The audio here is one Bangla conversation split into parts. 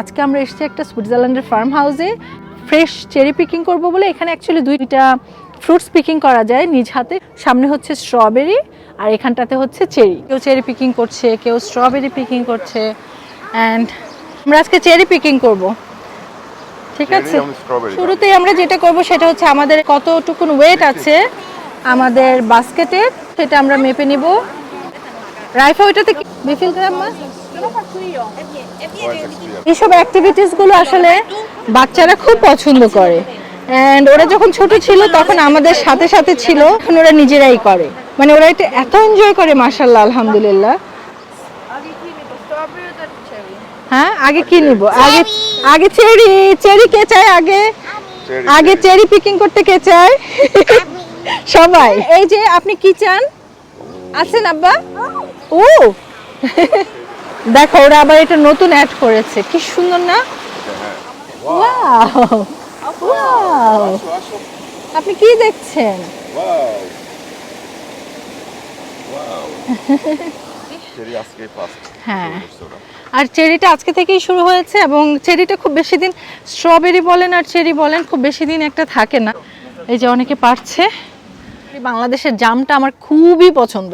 আজকে আমরা এসেছি একটা সুইজারল্যান্ডের ফার্ম হাউসে ফ্রেশ চেরি পিকিং করব বলে এখানে অ্যাকচুয়ালি দুইটা ফ্রুটস পিকিং করা যায় নিজ হাতে। সামনে হচ্ছে স্ট্রবেরি আর এখানটাতে হচ্ছে চেরি কেউ চেরি পিকিং করছে কেউ স্ট্রবেরি পিকিং করছে। অ্যান্ড আমরা আজকে চেরি পিকিং করব। ঠিক আছে? শুরুতেই আমরা যেটা করব সেটা হচ্ছে আমাদের কতটুকুন ওয়েট আছে আমাদের বাস্কেটে সেটা আমরা মেপে নিব। রাইফা ওইটাতে বিফিল গ্রাম মাছ এইসব অ্যাক্টিভিটিসগুলো আসলে বাচ্চারা খুব পছন্দ করে। অ্যান্ড ওরা যখন ছোট ছিল তখন আমাদের সাথে সাথে ছিল এখন ওরা নিজেরাই করে। মানে ওরা এটা এত এনজয় করে মাশাল্লাহ আলহামদুলিল্লাহ। হ্যাঁ আগে কি নিব? আগে আগে চেরি চেরি কে চায় আগে? আগে চেরি। পিকিং করতে কে চায়? সবাই। এই যে আপনি কি চান? আছেন আব্বা? ও! দেখো ওরা আবার এটা নতুন অ্যাড করেছে। কি সুন্দর না? ওয়াও ওয়াও আপনি কি দেখছেন? চেরি আজকে ফার্স্ট হ্যাঁ। আর চেরিটা আজকে থেকেই শুরু হয়েছে এবং চেরিটা খুব বেশি দিন স্ট্রবেরি বলেন আর চেরি বলেন খুব বেশি দিন একটা থাকে না। এই যে অনেকে পারছে। বাংলাদেশের জামটা আমার খুবই পছন্দ।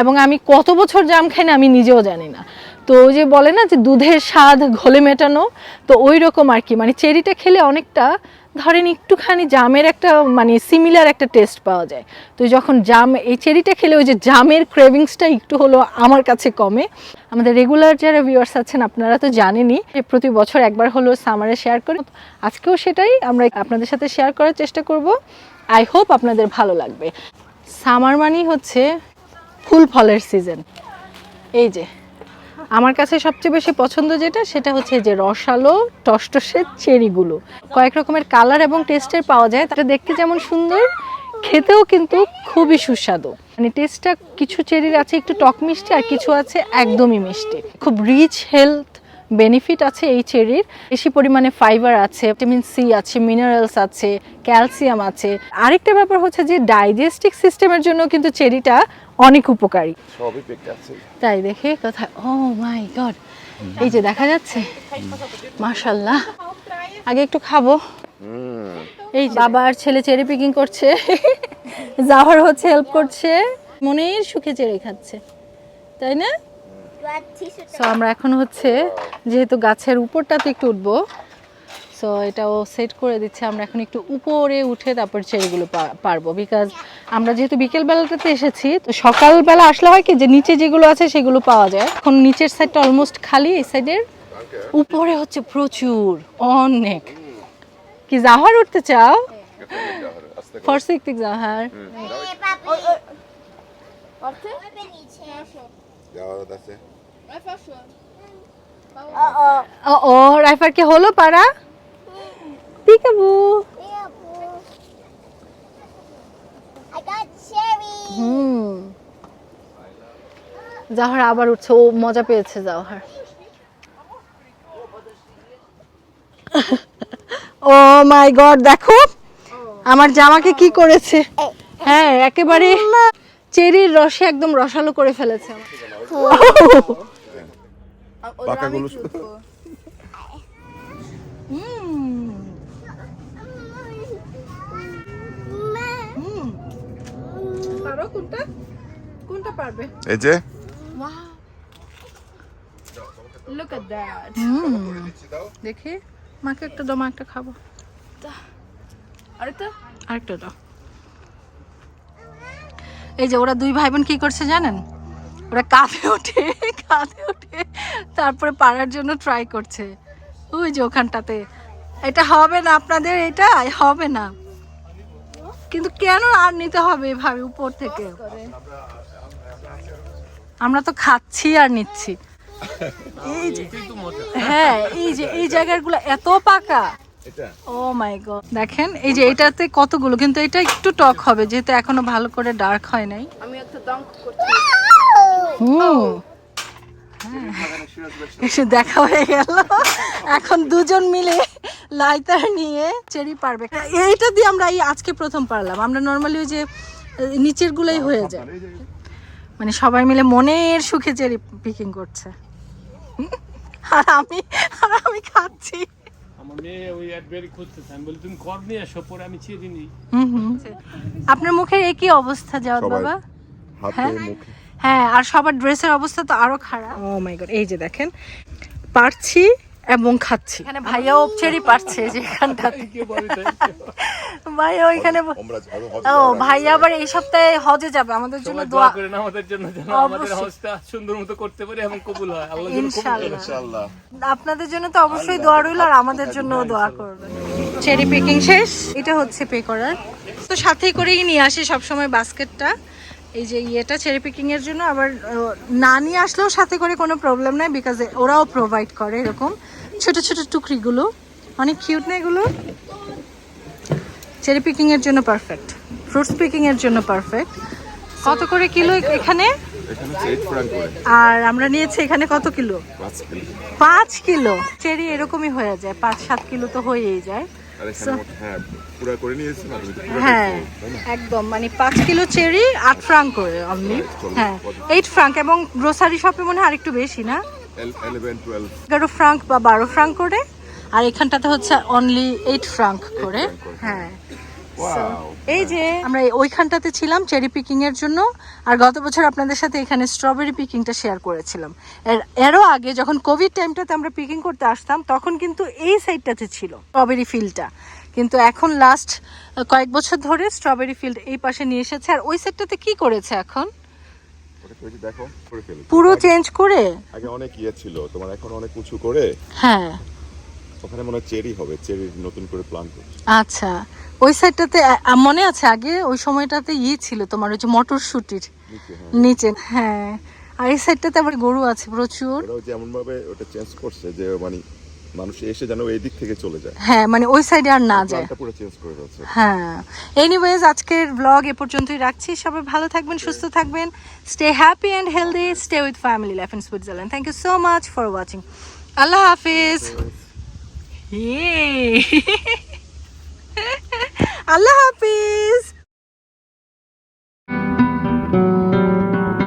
এবং আমি কত বছর জাম খাই না আমি নিজেও জানি না। তো ওই যে বলে না যে দুধের স্বাদ ঘোলে মেটানো, তো ওই রকম আর কি। মানে চেরিটা খেলে অনেকটা ধরেন একটুখানি জামের একটা মানে সিমিলার একটা টেস্ট পাওয়া যায়। তো যখন জাম, এই চেরিটা খেলে ওই যে জামের ক্রেভিংসটা একটু হলো আমার কাছে কমে। আমাদের রেগুলার যারা ভিউয়ার্স আছেন, আপনারা তো জানেনই, যে প্রতি বছর একবার হলো সামারে শেয়ার করি। আজকেও সেটাই আমরা আপনাদের সাথে শেয়ার করার চেষ্টা করব। আই হোপ আপনাদের ভালো লাগবে। সামার মানেই হচ্ছে ফুল ফলের সিজন এই যে। আমার কাছে সবচেয়ে বেশি পছন্দ যেটা, সেটা হচ্ছে যে রসালো, টসটসে চেরিগুলো। কয়েক রকমের কালার এবং টেস্টের পাওয়া যায় তাটা দেখতে যেমন সুন্দর, খেতেও কিন্তু খুবই সুস্বাদু। মানে টেস্টটা কিছু চেরির আছে একটু টক মিষ্টি, আর কিছু আছে একদমই মিষ্টি। খুব রিচ হেলথ বেনিফিট আছে এই চেরির। বেশি পরিমাণে ফাইবার আছে ভিটামিন সি আছে মিনারেলস আছে ক্যালসিয়াম আছে। আরেকটা ব্যাপার হচ্ছে যে ডাইজেস্টিক সিস্টেমের জন্য কিন্তু চেরিটা অনেক উপকারী। সবই পেকে আছে। তাই দেখে কথা ও মাই গড এই যে দেখা যাচ্ছে মাশাল্লাহ আগে একটু খাব। এই বাবা আর ছেলে চেরি পিকিং করছে। জাহর হচ্ছে হেল্প করছে। মনের সুখে চেরি খাচ্ছে। তাই না? সো আমরা এখন হচ্ছে যেহেতু গাছের উপরটাতে একটু উঠবো সো এটাও সেট করে দিচ্ছে। আমরা এখন একটু উপরে উঠে তারপর চেরিগুলো পারব। বিকজ আমরা যেহেতু বিকেল বেলাটাতে এসেছি তো সকালবেলা আসলে হয় কি যে নিচে যেগুলো আছে সেগুলো পাওয়া যায় এখন নিচের সাইডটা অলমোস্ট খালি এই সাইডের উপরে হচ্ছে প্রচুর অনেক কি জাহার উঠতে চাও। ফরসিকতিক জাহার ও ও রাইফার কি হলো পারা পিকাবু হুম। জাহার আবার উঠছে। ও মজা পেয়েছে জাহার। ও মাই গড দেখো। আমার জামাকে কি করেছে? হ্যাঁ একেবারে চেরির রসে একদম রসালো করে ফেলেছে। পাকাগুলো পারো কোনটা? কোনটা পারবে? এই যে। লুক এট দ্যাট দেখি। মাকে একটা দাও মা একটা খাব। আরেকটা? আরেকটা দাও। এই যে ওরা দুই ভাই বোন কি করছে জানেন? ওরা কাঁধে ওঠে কাঁধে ওঠে তারপরে পারার জন্য ট্রাই করছে। ওই যে ওখানটাতে। এটা হবে না আপনাদের এটা হবে না। কিন্তু কেন আর নিতে হবে এভাবে উপর থেকে? আমরা তো খাচ্ছি আর নিচ্ছি। এই যে হ্যাঁ এই যে এই জায়গাগুলো এত পাকা। Oh my God. দেখেন এই যে এটাতে কতগুলো কিন্তু এটা একটু টক হবে যেহেতু এখনও ভালো করে ডার্ক হয় নাই। হুম। এসে দেখা হয়ে গেল। এখন দুজন মিলে লাইটার নিয়ে চেরি পারবে। এইটা দিয়ে আমরা এই আজকে প্রথম পারলাম। আমরা নর্মালি ওই যে নিচের গুলাই হয়ে যায়। মানে সবাই মিলে মনের সুখে চেরি পিকিং করছে। আর আমি আর আমি খাচ্ছি। আপনার মুখের একই অবস্থা যাওয়ার বাবা? হ্যাঁ? আর সবার ড্রেসের অবস্থা তো আরও খারাপ। ও মাই গড এই যে দেখেন পারছি এবং খাচ্ছি। এখানে ভাইয়া চেরি পারছে যে এখানটাতে ভাইয়া ওইখানে ও ভাইয়া আবার এই সপ্তাহে হজে যাবে। আমাদের জন্য দোয়া করেন আমাদের জন্য যেন আমাদের। হাউসটা সুন্দর মতো করতে পারি এবং কবুল হয়। আল্লাহ ইনশাআল্লাহ। আপনাদের জন্য তো অবশ্যই দোয়া রইল আর আমাদের জন্য দোয়া করবেন। চেরি পিকিং শেষ। এটা হচ্ছে পে করার। তো সাথেই করেই নিয়ে আসি সবসময় বাস্কেটটা এই যে ইয়েটা চেরি পিকিং এর জন্য আবার না নিয়ে আসলেও সাথে করে কোনো প্রবলেম নাই বিকজ ওরাও প্রোভাইড করে এরকম ছোট ছোট টুকরিগুলো। অনেক কিউট না এগুলো? চেরি পিকিং এর জন্য পারফেক্ট ফ্রুটস পিকিং এর জন্য পারফেক্ট কত করে কিলো এখানে? আর আমরা নিয়েছি এখানে কত কিলো? পাঁচ কিলো। চেরি এরকমই হয়ে যায় পাঁচ সাত কিলো তো হয়েই যায়। হ্যাঁ হ্যাঁ? একদম মানে পাঁচ কিলো চেরি আট ফ্রাঙ্ক করে অনলি। হ্যাঁ এইট ফ্রাঙ্ক এবং গ্রোসারি শপে মনে হয় আরেকটু বেশি না? এল- 11, 12 এগারো ফ্রাঙ্ক বা বারো ফ্রাঙ্ক করে আর এখানটাতে হচ্ছে অনলি এইট ফ্রাঙ্ক করে। হ্যাঁ। ওয়াও এই যে আমরা ওইখানটাতে ছিলাম চেরি পিকিং এর জন্য আর গত বছর আপনাদের সাথে এখানে স্ট্রবেরি পিকিংটা শেয়ার করেছিলাম। এর এরও আগে যখন কোভিড টাইমটাতে আমরা পিকিং করতে আসতাম তখন কিন্তু এই সাইডটাতে ছিল স্ট্রবেরি ফিল্ডটা কিন্তু এখন লাস্ট কয়েক বছর ধরে স্ট্রবেরি ফিল্ড এই পাশে নিয়ে এসেছে। আর ওই সাইডটাতে কি করেছে এখন? পুরো চেঞ্জ করে? আগে অনেক ইয়ে ছিল তোমার এখন অনেক উঁচু করে? হ্যাঁ। ওখানে মনে হয় চেরি হবে চেরি নতুন করে প্লান করছে। আচ্ছা ওই সাইডটাতে মনে আছে আগে ওই সময়টাতে ইয়ে ছিল তোমার ওই যে মটরশুটির নিচে হ্যাঁ। নিচে হ্যাঁ। আর এই সাইডটাতে আবার গরু আছে প্রচুর। যেমন ভাবে ওটা চেঞ্জ করছে যে মানে মানুষ এসে যেন এই দিক থেকে চলে যায়। হ্যাঁ মানে ওই সাইডে আর না যায়। পুরো চেঞ্জ করে দিচ্ছে হ্যাঁ। এনিওয়েজ আজকের ব্লগ এ পর্যন্তই রাখছি। সবাই ভালো থাকবেন সুস্থ থাকবেন। Stay happy and healthy stay with family life in Switzerland thank you so much for watching আল্লাহ হাফিজ। আল্লাহ হাফিজ